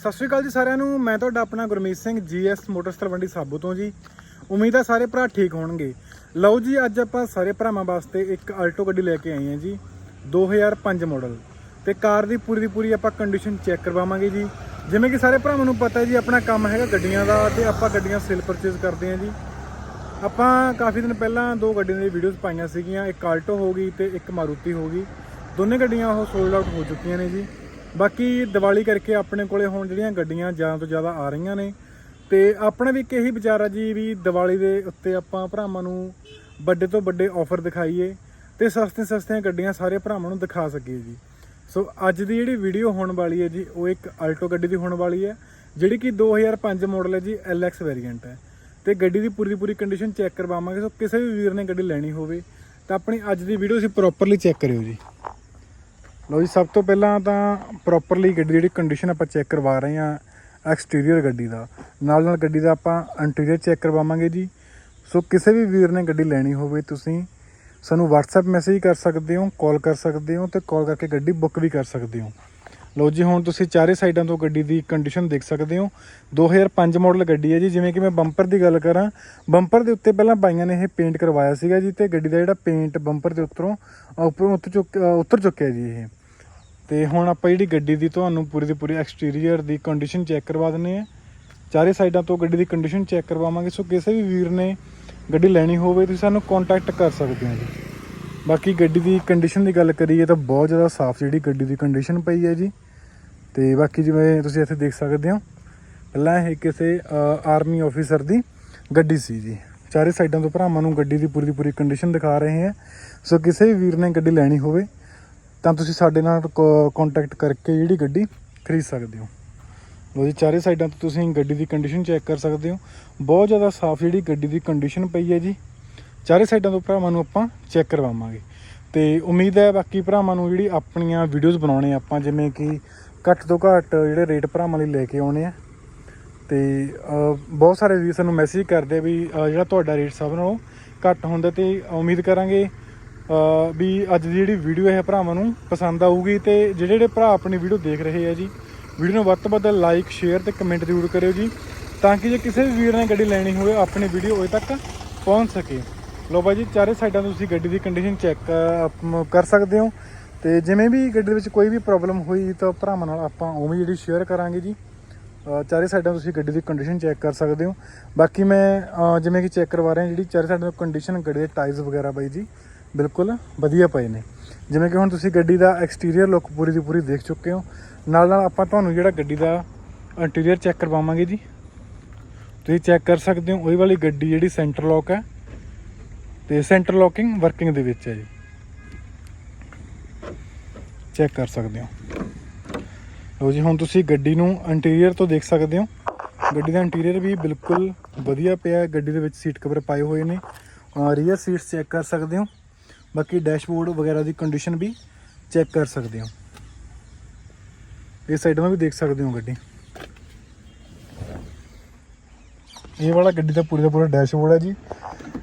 ਸਤਿ ਸ਼੍ਰੀ ਅਕਾਲ ਜੀ ਸਾਰਿਆਂ ਨੂੰ। ਮੈਂ ਤੁਹਾਡਾ ਆਪਣਾ ਗੁਰਮੀਤ ਸਿੰਘ ਜੀਐਸ ਮੋਟਰਸ ਤਲਵੰਡੀ ਸਾਬੋ ਤੋਂ ਜੀ। ਉਮੀਦ ਹੈ ਸਾਰੇ ਭਰਾ ਠੀਕ ਹੋਣਗੇ। ਲਓ ਜੀ, ਅੱਜ ਆਪਾਂ ਸਾਰੇ ਭਰਾਵਾਂ ਵਾਸਤੇ ਇੱਕ ਆਲਟੋ ਗੱਡੀ ਲੈ ਕੇ ਆਏ ਹਾਂ ਜੀ 2005 ਮਾਡਲ ਤੇ ਕਾਰ ਦੀ ਪੂਰੀ ਦੀ ਪੂਰੀ ਆਪਾਂ ਕੰਡੀਸ਼ਨ ਚੈੱਕ ਕਰਵਾਵਾਂਗੇ ਜੀ। ਜਿਵੇਂ ਕਿ ਸਾਰੇ ਭਰਾਵਾਂ ਨੂੰ ਪਤਾ ਹੈ ਜੀ, ਆਪਣਾ ਕੰਮ ਹੈਗਾ ਗੱਡੀਆਂ ਦਾ ਤੇ ਆਪਾਂ ਗੱਡੀਆਂ ਸੇਲ ਪਰਚੇਸ ਕਰਦੇ ਹਾਂ ਜੀ। ਆਪਾਂ ਕਾਫੀ ਦਿਨ ਪਹਿਲਾਂ ਦੋ ਗੱਡੀਆਂ ਦੀ ਵੀਡੀਓਜ਼ ਪਾਈਆਂ ਸੀਗੀਆਂ, ਇੱਕ ਆਲਟੋ ਹੋ ਗਈ ਤੇ ਇੱਕ ਮਾਰੂਤੀ ਹੋ ਗਈ। ਦੋਨੇ ਗੱਡੀਆਂ ਉਹ ਸੋਲਡ ਆਊਟ ਹੋ ਚੁੱਕੀਆਂ ਨੇ ਜੀ। ਬਾਕੀ ਦੀਵਾਲੀ ਕਰਕੇ ਆਪਣੇ ਕੋਲੇ ਹੁਣ ਜਿਹੜੀਆਂ ਗੱਡੀਆਂ ਜ਼ਿਆਦਾ ਤੋਂ ਜ਼ਿਆਦਾ ਆ ਰਹੀਆਂ ਨੇ, ਤੇ ਆਪਣਾ ਵੀ ਇੱਕ ਇਹੀ ਵਿਚਾਰ ਆ ਜੀ ਵੀ ਦੀਵਾਲੀ ਦੇ ਉੱਤੇ ਆਪਾਂ ਭਰਾਵਾਂ ਨੂੰ ਵੱਡੇ ਤੋਂ ਵੱਡੇ ਆਫਰ ਦਿਖਾਈਏ ਤੇ ਸਸਤੀਆਂ ਸਸਤੀਆਂ ਗੱਡੀਆਂ ਸਾਰੇ ਭਰਾਵਾਂ ਨੂੰ ਦਿਖਾ ਸਕੀਏ ਜੀ। ਸੋ ਅੱਜ ਦੀ ਜਿਹੜੀ ਵੀਡੀਓ ਹੋਣ ਵਾਲੀ ਹੈ ਜੀ, ਉਹ ਇੱਕ ਆਲਟੋ ਗੱਡੀ ਦੀ ਹੋਣ ਵਾਲੀ ਹੈ, ਜਿਹੜੀ ਕਿ 2005 ਮਾਡਲ ਹੈ ਜੀ LX ਵੇਰੀਐਂਟ ਹੈ। ਤੇ ਗੱਡੀ ਦੀ ਪੂਰੀ ਪੂਰੀ ਕੰਡੀਸ਼ਨ ਚੈੱਕ ਕਰਵਾਵਾਂਗੇ, ਸੋ ਕਿਸੇ ਵੀ ਵੀਰ ਨੇ ਗੱਡੀ ਲੈਣੀ ਹੋਵੇ, ਤਾਂ ਆਪਣੀ ਅੱਜ ਦੀ ਵੀਡੀਓ ਤੁਸੀਂ ਪ੍ਰੋਪਰਲੀ ਚੈੱਕ ਕਰਿਓ ਜੀ। ਲਓ ਜੀ, ਸਭ ਤੋਂ ਪਹਿਲਾਂ ਤਾਂ ਪ੍ਰੋਪਰਲੀ ਗੱਡੀ ਦੀ ਜਿਹੜੀ ਕੰਡੀਸ਼ਨ ਆਪਾਂ ਚੈੱਕ ਕਰਵਾ ਰਹੇ ਹਾਂ ਐਕਸਟੀਰੀਅਰ ਗੱਡੀ ਦਾ। ਨਾਲ ਨਾਲ ਗੱਡੀ ਦਾ ਆਪਾਂ ਇੰਟੀਰੀਅਰ ਚੈੱਕ ਕਰਵਾਵਾਂਗੇ ਜੀ। ਸੋ ਕਿਸੇ ਵੀ ਵੀਰ ਨੇ ਗੱਡੀ ਲੈਣੀ ਹੋਵੇ ਤੁਸੀਂ, ਸਾਨੂੰ WhatsApp ਮੈਸੇਜ ਕਰ ਸਕਦੇ ਹੋ ਕਾਲ ਕਰ ਸਕਦੇ ਹੋ ਤੇ ਕਾਲ ਕਰਕੇ ਗੱਡੀ ਬੁੱਕ ਵੀ ਕਰ ਸਕਦੇ ਹੋ। ਲਓ ਜੀ, ਹੁਣ ਤੁਸੀਂ ਚਾਰੇ ਸਾਈਡਾਂ ਤੋਂ ਗੱਡੀ ਦੀ ਕੰਡੀਸ਼ਨ ਦੇਖ ਸਕਦੇ ਹੋ। 2005 ਮਾਡਲ ਗੱਡੀ ਹੈ ਜੀ, ਜਿਵੇਂ ਕਿ ਮੈਂ ਬੰਪਰ ਦੀ ਗੱਲ ਕਰਾਂ। ਬੰਪਰ ਦੇ ਉੱਤੇ ਪਹਿਲਾਂ ਬਾਈਆਂ ਨੇ ਇਹ ਪੇਂਟ ਕਰਵਾਇਆ ਸੀਗਾ ਜੀ ਤੇ ਗੱਡੀ ਦਾ ਜਿਹੜਾ ਪੇਂਟ ਬੰਪਰ ਦੇ ਉੱਤਰੋਂ ਉੱਪਰੋਂ ਉੱਤਰ ਚੁੱਕ ਅਹ ਉੱਤਰ ਚੁੱਕਿਆ ਜੀ ਇਹ। ਤੇ ਹੁਣ ਆਪਾਂ ਜਿਹੜੀ ਗੱਡੀ ਦੀ ਤੁਹਾਨੂੰ ਪੂਰੀ ਦੀ ਪੂਰੀ ਐਕਸਟੀਰੀਅਰ ਦੀ ਕੰਡੀਸ਼ਨ ਚੈੱਕ ਕਰਵਾ ਦਿੰਨੇ ਆ ਚਾਰੇ ਸਾਈਡਾਂ ਤੋਂ ਗੱਡੀ ਦੀ ਕੰਡੀਸ਼ਨ ਚੈੱਕ ਕਰਵਾਵਾਂਗੇ। ਸੋ ਕਿਸੇ ਵੀ ਵੀਰ ਨੇ ਗੱਡੀ ਲੈਣੀ ਹੋਵੇ, ਤੁਸੀਂ ਸਾਨੂੰ ਕੰਟੈਕਟ ਕਰ ਸਕਦੇ ਹੋ ਜੀ। ਬਾਕੀ ਗੱਡੀ ਦੀ ਕੰਡੀਸ਼ਨ ਦੀ ਗੱਲ ਕਰੀਏ ਤਾਂ ਬਹੁਤ ਜ਼ਿਆਦਾ ਸਾਫ਼ ਜਿਹੜੀ ਗੱਡੀ ਦੀ ਕੰਡੀਸ਼ਨ ਪਈ ਹੈ ਜੀ। ਤੇ ਬਾਕੀ ਜਿਵੇਂ ਤੁਸੀਂ ਇੱਥੇ ਦੇਖ ਸਕਦੇ ਹੋ, ਪਹਿਲਾਂ ਇਹ ਕਿਸੇ ਆਰਮੀ ਆਫੀਸਰ ਦੀ ਗੱਡੀ ਸੀ ਜੀ। ਚਾਰੇ ਸਾਈਡਾਂ ਤੋਂ ਭਰਾਵਾਂ ਨੂੰ ਗੱਡੀ ਦੀ ਪੂਰੀ ਦੀ ਪੂਰੀ ਕੰਡੀਸ਼ਨ ਦਿਖਾ ਰਹੇ ਹਾਂ। ਸੋ ਕਿਸੇ ਵੀ ਵੀਰ ਨੇ ਗੱਡੀ ਲੈਣੀ ਹੋਵੇ ਤਾਂ ਤੁਸੀਂ ਸਾਡੇ ਨਾਲ ਕੰਟੈਕਟ ਕਰਕੇ ਜਿਹੜੀ ਗੱਡੀ ਖਰੀਦ ਸਕਦੇ ਹੋ। ਲੋ ਜੀ, ਚਾਰੇ ਸਾਈਡਾਂ ਤੋਂ ਤੁਸੀਂ ਗੱਡੀ ਦੀ ਕੰਡੀਸ਼ਨ ਚੈੱਕ ਕਰ ਸਕਦੇ ਹੋ। ਬਹੁਤ ਜ਼ਿਆਦਾ ਸਾਫ਼ ਜਿਹੜੀ ਗੱਡੀ ਦੀ ਕੰਡੀਸ਼ਨ ਪਈ ਹੈ ਜੀ। ਚਾਰੇ ਸਾਈਡਾਂ ਤੋਂ ਭਰਾਵਾਂ ਨੂੰ ਆਪਾਂ ਚੈੱਕ ਕਰਵਾਵਾਂਗੇ। ਤੇ ਉਮੀਦ ਹੈ ਬਾਕੀ ਭਰਾਵਾਂ ਨੂੰ ਜਿਹੜੀ ਆਪਣੀਆਂ ਵੀਡੀਓਜ਼ ਬਣਾਉਣੇ ਆਪਾਂ, ਜਿਵੇਂ ਕਿ ਘੱਟ ਤੋਂ ਘੱਟ ਜਿਹੜੇ ਰੇਟ ਭਰਾਵਾਂ ਲਈ ਲੈ ਕੇ ਆਉਣੇ ਆ। ਤੇ ਬਹੁਤ ਸਾਰੇ ਵੀ ਸਾਨੂੰ ਮੈਸੇਜ ਕਰਦੇ ਆ ਵੀ ਜਿਹੜਾ ਤੁਹਾਡਾ ਰੇਟ ਸਭ ਨਾਲੋਂ ਘੱਟ ਹੁੰਦਾ ਤੇ ਉਮੀਦ ਕਰਾਂਗੇ ਵੀ ਅੱਜ ਦੀ ਜਿਹੜੀ ਵੀਡੀਓ ਹੈ ਭਰਾਵਾਂ ਨੂੰ ਪਸੰਦ ਆਊਗੀ ਤੇ ਜਿਹੜੇ ਜਿਹੜੇ ਭਰਾ ਆਪਣੀ ਵੀਡੀਓ ਦੇਖ ਰਹੇ ਆ ਜੀ ਵੀਡੀਓ ਨੂੰ ਵੱਧ ਤੋਂ ਵੱਧ ਲਾਈਕ ਸ਼ੇਅਰ ਤੇ ਕਮੈਂਟ ਜ਼ਰੂਰ ਕਰਿਓ ਜੀ, ਤਾਂ ਕਿ ਜੇ ਕਿਸੇ ਵੀ ਵੀਰ ਨੇ ਗੱਡੀ ਲੈਣੀ ਹੋਵੇ, ਆਪਣੀ ਵੀਡੀਓ ਉਰੇ ਤੱਕ ਪਹੁੰਚ ਸਕੇ। ਲੋ ਬਾਈ ਜੀ, ਚਾਰੇ ਸਾਈਡਾਂ ਤੋਂ ਤੁਸੀਂ ਗੱਡੀ ਦੀ ਕੰਡੀਸ਼ਨ ਚੈੱਕ ਕਰ ਸਕਦੇ ਹੋ। ਤੇ ਜਿਵੇਂ ਵੀ ਗੱਡੀ ਦੇ ਵਿੱਚ ਕੋਈ ਵੀ ਪ੍ਰੋਬਲਮ ਹੋਈ ਤਾਂ ਭਰਾਵਾਂ ਨਾਲ ਆਪਾਂ ਉਵੇਂ ਜਿਹੜੀ ਸ਼ੇਅਰ ਕਰਾਂਗੇ ਜੀ। ਚਾਰੇ ਸਾਈਡਾਂ ਤੁਸੀਂ ਗੱਡੀ ਦੀ ਕੰਡੀਸ਼ਨ ਚੈੱਕ ਕਰ ਸਕਦੇ ਹੋ। ਬਾਕੀ ਮੈਂ ਜਿਵੇਂ ਕਿ ਚੈੱਕ ਕਰਵਾ ਰਿਹਾ ਜਿਹੜੀ ਚਾਰੇ ਸਾਈਡਾਂ ਤੋਂ ਕੰਡੀਸ਼ਨ ਗੱਡੀ ਦੇ ਟਾਇਰਸ ਵਗੈਰਾ ਬਾਈ ਜੀ ਬਿਲਕੁਲ ਵਧੀਆ ਪਏ ਨੇ। ਜਿਵੇਂ ਕਿ ਹੁਣ ਤੁਸੀਂ ਗੱਡੀ ਦਾ ਐਕਸਟੀਰੀਅਰ ਲੁੱਕ ਪੂਰੀ ਦੀ ਪੂਰੀ ਦੇਖ ਚੁੱਕੇ ਹੋ। ਨਾਲ ਨਾਲ ਆਪਾਂ ਤੁਹਾਨੂੰ ਜਿਹੜਾ ਗੱਡੀ ਦਾ ਇੰਟੀਰੀਅਰ ਚੈੱਕ ਕਰਵਾਵਾਂਗੇ ਜੀ। ਤੁਸੀਂ ਚੈੱਕ ਕਰ ਸਕਦੇ ਹੋ, ਉਹੀ ਵਾਲੀ ਗੱਡੀ ਜਿਹੜੀ ਸੈਂਟਰ ਲੌਕ ਹੈ। ਤੇ ਸੈਂਟਰ ਲੌਕਿੰਗ ਵਰਕਿੰਗ ਦੇ ਵਿੱਚ ਹੈ ਜੀ। ਚੈੱਕ ਕਰ ਸਕਦੇ ਹੋ। ਲਓ ਜੀ, ਹੁਣ ਤੁਸੀਂ ਗੱਡੀ ਨੂੰ ਇੰਟੀਰੀਅਰ ਤੋਂ ਦੇਖ ਸਕਦੇ ਹੋ। ਗੱਡੀ ਦਾ ਇੰਟੀਰੀਅਰ ਵੀ ਬਿਲਕੁਲ ਵਧੀਆ ਪਿਆ ਗੱਡੀ ਦੇ ਵਿੱਚ ਸੀਟ ਕਵਰ ਪਾਏ ਹੋਏ ਨੇ। ਰੀਅਰ ਸੀਟਸ ਚੈੱਕ ਕਰ ਸਕਦੇ ਹੋ। ਬਾਕੀ ਡੈਸ਼ਬੋਰਡ ਵਗੈਰਾ ਦੀ ਕੰਡੀਸ਼ਨ ਵੀ ਚੈੱਕ ਕਰ ਸਕਦੇ ਹੋ। ਇਸ ਸਾਈਡ ਨੂੰ ਵੀ ਦੇਖ ਸਕਦੇ ਹੋ ਗੱਡੀ। ਇਹ ਵਾਲਾ ਗੱਡੀ ਦਾ ਪੂਰਾ ਦਾ ਪੂਰਾ ਡੈਸ਼ਬੋਰਡ ਹੈ ਜੀ।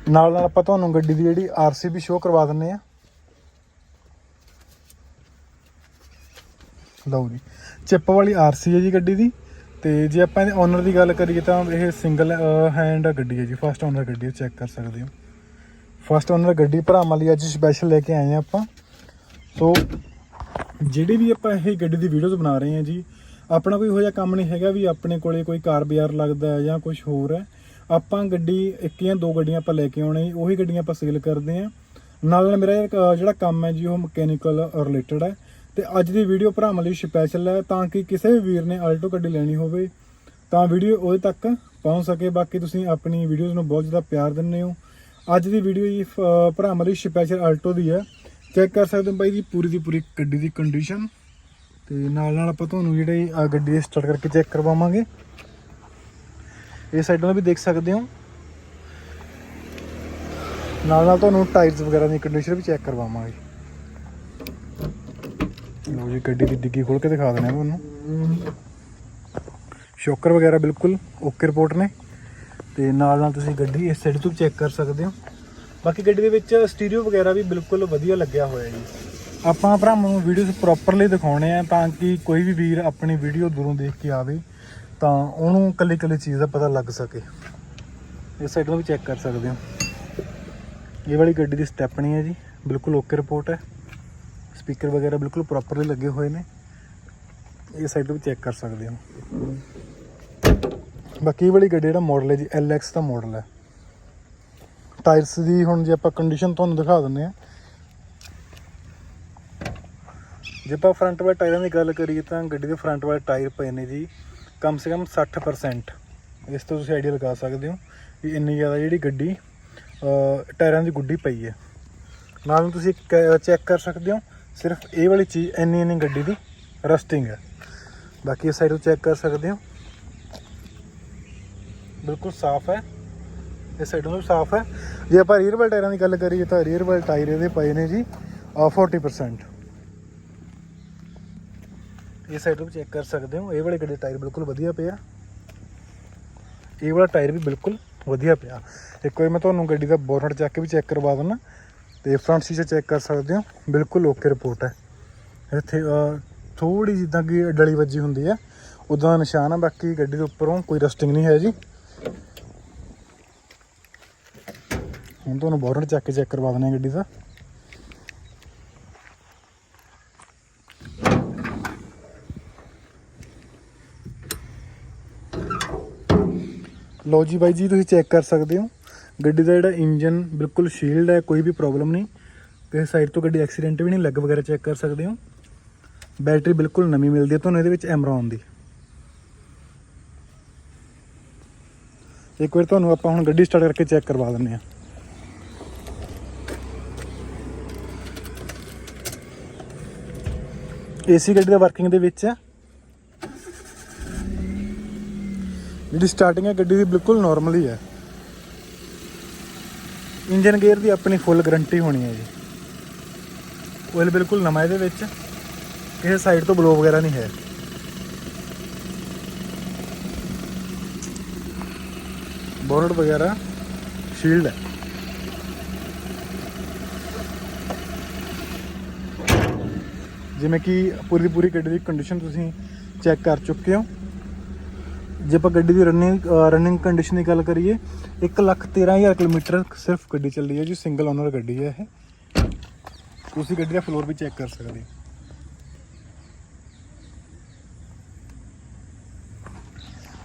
ਨਾਲ ਨਾਲ ਆਪਾਂ ਤੁਹਾਨੂੰ ਗੱਡੀ ਦੀ ਜਿਹੜੀ ਆਰਸੀ ਵੀ ਸ਼ੋਅ ਕਰਵਾ ਦਿੰਨੇ ਆ ਲਓ ਜੀ ਚਿੱਪ ਵਾਲੀ ਆਰਸੀ ਹੈ ਜੀ ਗੱਡੀ ਦੀ। ਤੇ ਜੇ ਆਪਾਂ ਇਹਦੇ ਓਨਰ ਦੀ ਗੱਲ ਕਰੀਏ ਤਾਂ ਇਹ ਸਿੰਗਲ ਹੈਂਡ ਗੱਡੀ ਹੈ ਜੀ ਫਸਟ ਓਨਰ ਗੱਡੀ ਹੈ ਚੈੱਕ ਕਰ ਸਕਦੇ ਹੋ। ਫਸਟ ਓਨਰ ਗੱਡੀ ਭਰਾਵਾਂ ਲਈ ਅੱਜ ਸਪੈਸ਼ਲ ਲੈ ਕੇ ਆਏ ਆ ਆਪਾਂ। ਸੋ ਜਿਹੜੀ ਵੀ ਆਪਾਂ ਇਹ ਗੱਡੀ ਦੀ ਵੀਡੀਓਜ਼ ਬਣਾ ਰਹੇ ਹਾਂ ਜੀ, ਆਪਣਾ ਕੋਈ ਇਹੋ ਜਿਹਾ ਕੰਮ ਨਹੀਂ ਹੈਗਾ ਵੀ ਆਪਣੇ ਕੋਲੇ ਕੋਈ ਕਾਰ ਬਾਜ਼ਾਰ ਲੱਗਦਾ ਹੈ ਜਾਂ ਕੁਝ ਹੋਰ ਹੈ। ਆਪਾਂ ਗੱਡੀ, ਇੱਕ ਜਾਂ ਦੋ ਗੱਡੀਆਂ ਆਪਾਂ ਲੈ ਕੇ ਆਉਣੇ ਉਹੀ ਗੱਡੀਆਂ ਆਪਾਂ ਸੇਲ ਕਰਦੇ ਹਾਂ। ਨਾਲ ਨਾਲ ਮੇਰਾ ਜਿਹੜਾ ਕੰਮ ਹੈ ਜੀ, ਉਹ ਮਕੈਨੀਕਲ ਰਿਲੇਟਡ ਹੈ। ਤੇ ਅੱਜ ਦੀ ਵੀਡੀਓ ਭਰਾਵਾਂ ਲਈ ਸਪੈਸ਼ਲ ਹੈ, ਤਾਂ ਕਿ ਕਿਸੇ ਵੀ ਵੀਰ ਨੇ ਆਲਟੋ ਗੱਡੀ ਲੈਣੀ ਹੋਵੇ, ਤਾਂ ਵੀਡੀਓ ਉਹਦੇ ਤੱਕ ਪਹੁੰਚ ਸਕੇ। ਬਾਕੀ ਤੁਸੀਂ ਆਪਣੀ ਵੀਡੀਓਜ਼ ਨੂੰ ਬਹੁਤ ਜ਼ਿਆਦਾ ਪਿਆਰ ਦਿੰਦੇ ਹੋ। ਅੱਜ ਦੀ ਵੀਡੀਓ ਜੀ ਭਰਾਵਾਂ ਲਈ ਸਪੈਸ਼ਲ ਆਲਟੋ ਦੀ ਹੈ। ਚੈੱਕ ਕਰ ਸਕਦੇ ਹੋ ਬਾਈ ਜੀ ਪੂਰੀ ਦੀ ਪੂਰੀ ਗੱਡੀ ਦੀ ਕੰਡੀਸ਼ਨ ਤੇ ਨਾਲ ਨਾਲ ਆਪਾਂ ਤੁਹਾਨੂੰ ਜਿਹੜੇ ਆ ਗੱਡੀ ਸਟਾਰਟ ਕਰਕੇ ਚੈੱਕ ਕਰਵਾਵਾਂਗੇ। ਇਹ ਸਾਈਡਾਂ ਵੀ ਦੇਖ ਸਕਦੇ ਹੋ। ਨਾਲ ਨਾਲ ਤੁਹਾਨੂੰ ਟਾਇਰਸ ਵਗੈਰਾ ਦੀ ਕੰਡੀਸ਼ਨ ਵੀ ਚੈੱਕ ਕਰਵਾਵਾਂਗੇ। ਲਓ ਜੀ ਗੱਡੀ ਦੀ ਡਿੱਗੀ ਖੋਲ ਕੇ ਦਿਖਾ ਦਿੰਦੇ ਆ ਤੁਹਾਨੂੰ। ਸ਼ੋਕਰ ਵਗੈਰਾ ਬਿਲਕੁਲ ਓਕੇ ਰਿਪੋਰਟ ਨੇ। ਤੇ ਨਾਲ ਨਾਲ ਤੁਸੀਂ ਗੱਡੀ ਇਸ ਸਾਈਡ ਤੋਂ ਚੈੱਕ ਕਰ ਸਕਦੇ ਹੋ। ਬਾਕੀ ਗੱਡੀ ਦੇ ਵਿੱਚ ਸਟੀਰੀਓ ਵਗੈਰਾ ਵੀ ਬਿਲਕੁਲ ਵਧੀਆ ਲੱਗਿਆ ਹੋਇਆ ਜੀ। ਆਪਾਂ ਭਰਾਵਾਂ ਨੂੰ ਵੀਡੀਓਜ਼ ਪ੍ਰੋਪਰਲੀ ਦਿਖਾਉਣੇ ਆ ਤਾਂ ਕਿ ਕੋਈ ਵੀ ਵੀਰ ਆਪਣੀ ਵੀਡੀਓ ਦੂਰੋਂ ਦੇਖ ਕੇ ਆਵੇ, ਤਾਂ ਉਹਨੂੰ ਕੱਲੀ ਕੱਲੀ ਚੀਜ਼ ਦਾ ਪਤਾ ਲੱਗ ਸਕੇ। ਇਸ ਸਾਈਡ ਨੂੰ ਵੀ ਚੈੱਕ ਕਰ ਸਕਦੇ ਹੋ। ਇਹ ਵਾਲੀ ਗੱਡੀ ਦੀ ਸਟੈਪਣੀ ਹੈ ਜੀ, ਬਿਲਕੁਲ ਓਕੇ ਰਿਪੋਰਟ ਹੈ। ਸਪੀਕਰ ਵਗੈਰਾ ਬਿਲਕੁਲ ਪ੍ਰੋਪਰਲੀ ਲੱਗੇ ਹੋਏ ਨੇ। ਇਹ ਸਾਈਡ ਤੋਂ ਵੀ ਚੈੱਕ ਕਰ ਸਕਦੇ ਹੋ। ਬਾਕੀ ਇਹ ਵਾਲੀ ਗੱਡੀ ਜਿਹੜਾ ਮਾਡਲ ਹੈ ਜੀ LX ਦਾ ਮਾਡਲ ਹੈ। ਟਾਇਰਸ ਦੀ ਹੁਣ ਜੇ ਆਪਾਂ ਕੰਡੀਸ਼ਨ ਤੁਹਾਨੂੰ ਦਿਖਾ ਦਿੰਦੇ ਆ ਜੇ ਆਪਾਂ ਫਰੰਟ ਵਾਲੇ ਟਾਇਰਾਂ ਦੀ ਗੱਲ ਕਰੀਏ ਤਾਂ ਗੱਡੀ ਦੇ ਫਰੰਟ ਵਾਲੇ ਟਾਇਰ ਪਏ ਨੇ ਜੀ, ਕਮ ਸੇ ਕਮ 60% ਇਸ ਤੋਂ ਤੁਸੀਂ ਆਈਡੀਆ ਲਗਾ ਸਕਦੇ ਹੋ ਵੀ ਇੰਨੀ ਜ਼ਿਆਦਾ ਜਿਹੜੀ ਗੱਡੀ ਟਾਇਰਾਂ ਦੀ ਗੁੱਡੀ ਪਈ ਹੈ। ਨਾਲ ਨੂੰ ਤੁਸੀਂ ਚੈੱਕ ਕਰ ਸਕਦੇ ਹੋ, ਸਿਰਫ ਇਹ ਵਾਲੀ ਚੀਜ਼ ਇੰਨੀ ਇੰਨੀ ਗੱਡੀ ਦੀ ਰਸਟਿੰਗ ਹੈ। ਬਾਕੀ ਇਸ ਸਾਈਡ ਤੋਂ ਚੈੱਕ ਕਰ ਸਕਦੇ ਹੋ। ਬਿਲਕੁਲ ਸਾਫ਼ ਹੈ। ਇਸ ਸਾਈਡ ਵੀ ਸਾਫ਼ ਹੈ। ਜੇ ਆਪਾਂ ਰੀਅਰ ਵਾਲੇ ਟਾਇਰਾਂ ਦੀ ਗੱਲ ਕਰੀਏ ਤਾਂ ਰੀਅਰ ਵਾਲੇ ਟਾਇਰ ਇਹਦੇ ਪਏ ਨੇ ਜੀ, ਅਹ 40% ਇਹ ਸਾਈਡ ਤੋਂ ਵੀ ਚੈੱਕ ਕਰ ਸਕਦੇ ਹੋ। ਇਹ ਵਾਲੇ ਗੱਡੀ ਦੇ ਟਾਇਰ ਬਿਲਕੁਲ ਵਧੀਆ ਪਿਆ। ਇਹ ਵਾਲਾ ਟਾਇਰ ਵੀ ਬਿਲਕੁਲ ਵਧੀਆ ਪਿਆ। ਇੱਕ ਵਾਰ ਮੈਂ ਤੁਹਾਨੂੰ ਗੱਡੀ ਦਾ ਬੋਨਟ ਚੱਕ ਕੇ ਵੀ ਚੈੱਕ ਕਰਵਾ ਦਿੰਦਾ ਤੇ ਫਰੰਟ ਸ਼ੀਸ਼ਾ ਚੈੱਕ ਕਰ ਸਕਦੇ ਹੋ। ਬਿਲਕੁਲ ਓਕੇ ਰਿਪੋਰਟ ਹੈ। ਇੱਥੇ ਥੋੜੀ ਜਿੱਦਾਂ ਕਿ ਡਲੀ ਵੱਜੀ ਹੁੰਦੀ ਹੈ ਉਦਾਂ ਦਾ ਨਿਸ਼ਾਨ ਹੈ ਬਾਕੀ ਗੱਡੀ ਦੇ ਉੱਪਰੋਂ ਕੋਈ ਰਸਟਿੰਗ ਨਹੀਂ ਹੈ ਜੀ। ਹੁਣ ਤੁਹਾਨੂੰ ਬੋਨਟ ਚੱਕ ਕੇ ਚੈੱਕ ਕਰਵਾ ਦਿੰਦੇ ਹਾਂ ਗੱਡੀ ਦਾ। ਲੋ ਜੀ ਬਾਈ ਜੀ, ਤੁਸੀਂ ਚੈੱਕ ਕਰ ਸਕਦੇ ਹੋ। ਗੱਡੀ ਦਾ ਜਿਹੜਾ ਇੰਜਨ ਬਿਲਕੁਲ ਸ਼ੀਲਡ ਹੈ, ਕੋਈ ਵੀ ਪ੍ਰੋਬਲਮ ਨਹੀਂ। ਕਿਸੇ ਸਾਈਡ ਤੋਂ ਗੱਡੀ ਐਕਸੀਡੈਂਟ ਵੀ ਨਹੀਂ ਲੱਗ ਵਗੈਰਾ ਚੈੱਕ ਕਰ ਸਕਦੇ ਹੋ। ਬੈਟਰੀ ਬਿਲਕੁਲ ਨਵੀਂ ਮਿਲਦੀ ਹੈ ਤੁਹਾਨੂੰ, ਇਹਦੇ ਵਿੱਚ ਐਮਰੋਨ ਦੀ। ਇੱਕ ਵਾਰ ਤੁਹਾਨੂੰ ਆਪਾਂ ਹੁਣ ਗੱਡੀ ਸਟਾਰਟ ਕਰਕੇ ਚੈੱਕ ਕਰਵਾ ਦਿੰਦੇ ਹਾਂ। ਏਸੀ ਗੱਡੀ ਦਾ ਵਰਕਿੰਗ ਦੇ ਵਿੱਚ ਹੈ। ਜਿਹੜੀ ਸਟਾਰਟਿੰਗ ਹੈ, ਗੱਡੀ ਦੀ ਬਿਲਕੁਲ ਨਾਰਮਲ ਹੀ ਹੈ। ਇੰਜਨ ਗੇਅਰ ਦੀ ਆਪਣੀ ਫੁੱਲ ਗਾਰੰਟੀ ਹੋਣੀ ਹੈ ਜੀ। ਆਇਲ ਬਿਲਕੁਲ ਨਵਾਂ ਇਹਦੇ ਵਿੱਚ। ਕਿਸੇ ਸਾਈਡ ਤੋਂ ਬਲੋ ਵਗੈਰਾ ਨਹੀਂ ਹੈ। ਬੋਨਟ ਵਗੈਰਾ ਸ਼ੀਲਡ ਹੈ। ਜਿਵੇਂ ਕਿ ਪੂਰੀ ਦੀ ਪੂਰੀ ਗੱਡੀ ਦੀ ਕੰਡੀਸ਼ਨ ਤੁਸੀਂ ਚੈੱਕ ਕਰ ਚੁੱਕੇ ਹੋ। ਜੇ ਆਪਾਂ ਗੱਡੀ ਦੀ ਰਨਿੰਗ ਰਨਿੰਗ ਕੰਡੀਸ਼ਨ ਦੀ ਗੱਲ ਕਰੀਏ 1 ਲੱਖ 13000 ਕਿਲੋਮੀਟਰ ਸਿਰਫ ਗੱਡੀ ਚੱਲੀ ਹੈ ਜੀ ਸਿੰਗਲ ਓਨਰ ਗੱਡੀ ਹੈ ਇਹ। ਤੁਸੀਂ ਗੱਡੀ ਦਾ ਫਲੋਰ ਵੀ ਚੈੱਕ ਕਰ ਸਕਦੇ ਹੋ।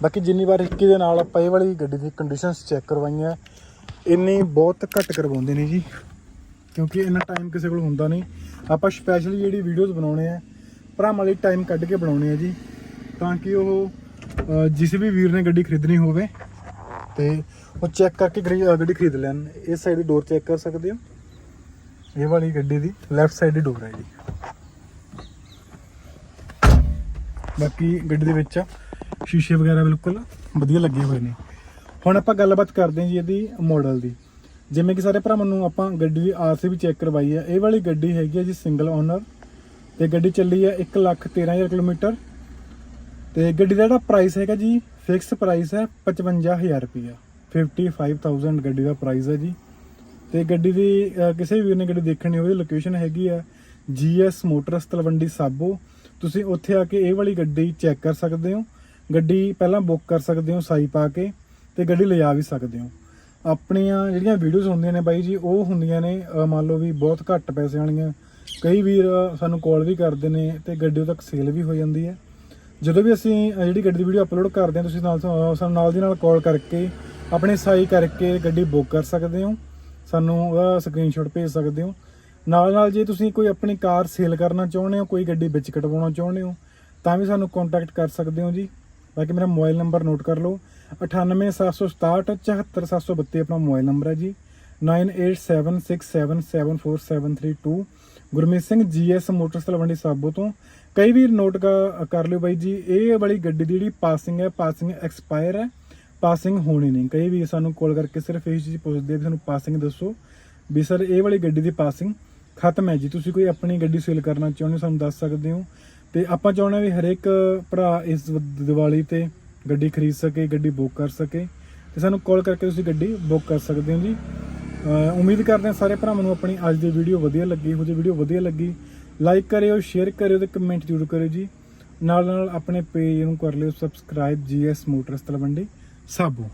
ਬਾਕੀ ਜਿੰਨੀ ਵਾਰ ਇੱਕੀ ਦੇ ਨਾਲ ਆਪਾਂ ਇਹ ਵਾਲੀ ਗੱਡੀ ਦੀ ਕੰਡੀਸ਼ਨਸ ਚੈੱਕ ਕਰਵਾਈਆਂ, ਇੰਨੀ ਬਹੁਤ ਘੱਟ ਕਰਵਾਉਂਦੇ ਨੇ ਜੀ, ਕਿਉਂਕਿ ਇੰਨਾ ਟਾਈਮ ਕਿਸੇ ਕੋਲ ਹੁੰਦਾ ਨਹੀਂ। ਆਪਾਂ ਸਪੈਸ਼ਲੀ ਜਿਹੜੀ ਵੀਡੀਓਜ਼ ਬਣਾਉਣੇ ਆ, ਭਰਾਵਾਂ ਲਈ ਟਾਈਮ ਕੱਢ ਕੇ ਬਣਾਉਣੇ ਆ ਜੀ, ਤਾਂ ਕਿ ਉਹ ਜਿਸ ਵੀ ਵੀਰ ਨੇ ਗੱਡੀ ਖਰੀਦਣੀ ਹੋਵੇ, ਤੇ ਉਹ ਚੈੱਕ ਕਰਕੇ ਗੱਡੀ ਗੱਡੀ ਖਰੀਦ ਲੈਣ। ਇਸ ਸਾਈਡ ਦੀ ਡੋਰ ਚੈੱਕ ਕਰ ਸਕਦੇ ਹੋ। ਇਹ ਵਾਲੀ ਗੱਡੀ ਦੀ ਲੈਫਟ ਸਾਈਡ ਦੀ ਡੋਰ ਹੈ ਜੀ। ਬਾਕੀ ਗੱਡੀ ਦੇ ਵਿੱਚ ਸ਼ੀਸ਼ੇ ਵਗੈਰਾ ਬਿਲਕੁਲ ਵਧੀਆ ਲੱਗੇ ਹੋਏ ਨੇ। ਹੁਣ ਆਪਾਂ ਗੱਲਬਾਤ ਕਰਦੇ ਹਾਂ ਜੀ ਇਹਦੀ ਮਾਡਲ ਦੀ। ਜਿਵੇਂ ਕਿ ਸਾਰੇ ਭਰਾਵਾਂ ਨੂੰ ਆਪਾਂ ਗੱਡੀ ਦੀ ਆਰਸੀ ਵੀ ਚੈੱਕ ਕਰਵਾਈ ਹੈ। ਇਹ ਵਾਲੀ ਗੱਡੀ ਹੈਗੀ ਹੈ ਜੀ ਸਿੰਗਲ ਓਨਰ ਤੇ ਗੱਡੀ ਚੱਲੀ ਹੈ 1 ਲੱਖ 13000 ਕਿਲੋਮੀਟਰ ਤੇ ਗੱਡੀ ਦਾ ਜਿਹੜਾ ਪ੍ਰਾਈਸ ਹੈਗਾ ਜੀ ਫਿਕਸ ਪ੍ਰਾਈਸ ਹੈ 55000 ਰੁਪਇਆ। 55000 ਗੱਡੀ ਦਾ ਪ੍ਰਾਈਸ ਹੈ ਜੀ। ਤੇ ਗੱਡੀ ਦੀ ਕਿਸੇ ਵੀ ਵੀਰ ਨੇ ਗੱਡੀ ਦੇਖਣੀ ਹੋਵੇ ਲੋਕੇਸ਼ਨ ਹੈਗੀ ਆ ਜੀਐਸ ਮੋਟਰਸ ਤਲਵੰਡੀ ਸਾਬੋ। ਤੁਸੀਂ ਉੱਥੇ ਆ ਕੇ ਇਹ ਵਾਲੀ ਗੱਡੀ ਚੈੱਕ ਕਰ ਸਕਦੇ ਹੋ। ਗੱਡੀ ਪਹਿਲਾਂ ਬੁੱਕ ਕਰ ਸਕਦੇ ਹੋ, ਸਾਈ ਪਾ ਕੇ ਤੇ ਗੱਡੀ ਲਿਜਾ ਵੀ ਸਕਦੇ ਹੋ। ਆਪਣੀਆਂ ਜਿਹੜੀਆਂ ਵੀਡੀਓਜ਼ ਹੁੰਦੀਆਂ ਨੇ ਬਾਈ ਜੀ, ਉਹ ਹੁੰਦੀਆਂ ਨੇ ਮੰਨ ਲਓ ਵੀ ਬਹੁਤ ਘੱਟ ਪੈਸੇ ਵਾਲੀਆਂ ਕਈ ਵੀਰ ਸਾਨੂੰ ਕਾਲ ਵੀ ਕਰਦੇ ਨੇ ਤੇ ਗੱਡੀ ਉਹ ਤੱਕ ਸੇਲ ਵੀ ਹੋ ਜਾਂਦੀ ਹੈ। ਜਦੋਂ ਵੀ ਅਸੀਂ ਜਿਹੜੀ ਗੱਡੀ ਦੀ ਵੀਡੀਓ ਅਪਲੋਡ ਕਰਦੇ ਹਾਂ, ਤੁਸੀਂ ਨਾਲ ਸਾਨੂੰ ਨਾਲ ਦੀ ਨਾਲ ਕਾਲ ਕਰਕੇ, ਆਪਣੇ ਸਾਈ ਕਰਕੇ ਗੱਡੀ ਬੁੱਕ ਕਰ ਸਕਦੇ ਹੋ। ਸਾਨੂੰ ਉਹਦਾ ਸਕਰੀਨਸ਼ਾਟ ਭੇਜ ਸਕਦੇ ਹੋ। ਨਾਲ ਨਾਲ ਜੇ ਤੁਸੀਂ ਕੋਈ ਆਪਣੀ ਕਾਰ ਸੇਲ ਕਰਨਾ ਚਾਹੁੰਦੇ ਹੋ, ਕੋਈ ਗੱਡੀ ਵਿੱਚ ਕਟਵਾਉਣਾ ਚਾਹੁੰਦੇ ਹੋ, ਤਾਂ ਵੀ ਸਾਨੂੰ ਕੰਟੈਕਟ ਕਰ ਸਕਦੇ ਹੋ ਜੀ। ਬਾਕੀ ਮੇਰਾ ਮੋਬਾਈਲ ਨੰਬਰ ਨੋਟ ਕਰ ਲਓ। 98767 74732 ਆਪਣਾ ਮੋਬਾਈਲ ਨੰਬਰ ਹੈ ਜੀ 9876774742 ਗੁਰਮੀਤ ਸਿੰਘ ਜੀਐਸ ਮੋਟਰਸ ਤਲਵੰਡੀ ਸਾਬੋ ਤੋਂ ਕਈ ਵੀ ਨੋਟ ਕ- ਕਰ ਲਿਓ ਬਾਈ ਜੀ ਇਹ ਵਾਲੀ ਗੱਡੀ ਦੀ ਜਿਹੜੀ ਪਾਸਿੰਗ ਹੈ ਪਾਸਿੰਗ ਐਕਸਪਾਇਰ ਹੈ ਪਾਸਿੰਗ ਹੋਣੀ ਨਹੀਂ ਕਈ ਵੀ ਸਾਨੂੰ ਕਾਲ ਕਰਕੇ ਸਿਰਫ ਇਹ ਚੀਜ਼ ਪੁੱਛਦੇ ਆ ਵੀ ਸਾਨੂੰ ਪਾਸਿੰਗ ਦੱਸੋ ਵੀ ਸਰ ਇਹ ਵਾਲੀ ਗੱਡੀ ਦੀ ਪਾਸਿੰਗ ਖਤਮ ਹੈ ਜੀ ਤੁਸੀਂ ਕੋਈ ਆਪਣੀ ਗੱਡੀ ਸੇਲ ਕਰਨਾ ਚਾਹੁੰਦੇ ਹੋ ਸਾਨੂੰ ਦੱਸ ਸਕਦੇ ਹੋ ਤੇ ਆਪਾਂ ਚਾਹੁੰਦੇ ਹਾਂ ਵੀ ਹਰੇਕ ਭਰਾ ਇਸ ਦੀਵਾਲੀ ਤੇ ਗੱਡੀ ਖਰੀਦ ਸਕੇ, ਗੱਡੀ ਬੁੱਕ ਕਰ ਸਕੇ ਤੇ ਸਾਨੂੰ ਕਾਲ ਕਰਕੇ ਤੁਸੀਂ ਗੱਡੀ ਬੁੱਕ ਕਰ ਸਕਦੇ ਹੋ ਜੀ। ਉਮੀਦ ਕਰਦੇ ਹਾਂ ਸਾਰੇ ਭਰਾਵਾਂ ਨੂੰ ਆਪਣੀ ਅੱਜ ਦੀ ਵੀਡੀਓ ਵਧੀਆ ਲੱਗੀ ਹੋ ਜੇ ਵੀਡੀਓ ਵਧੀਆ ਲੱਗੀ। ਲਾਈਕ ਕਰਿਓ ਸ਼ੇਅਰ ਕਰਿਓ ਤੇ ਕਮੈਂਟ ਜ਼ਰੂਰ ਕਰਿਓ ਜੀ। ਨਾਲ ਨਾਲ ਆਪਣੇ ਪੇਜ ਨੂੰ ਕਰ ਲਿਓ subscribe GS motors Talwandi, Sabo.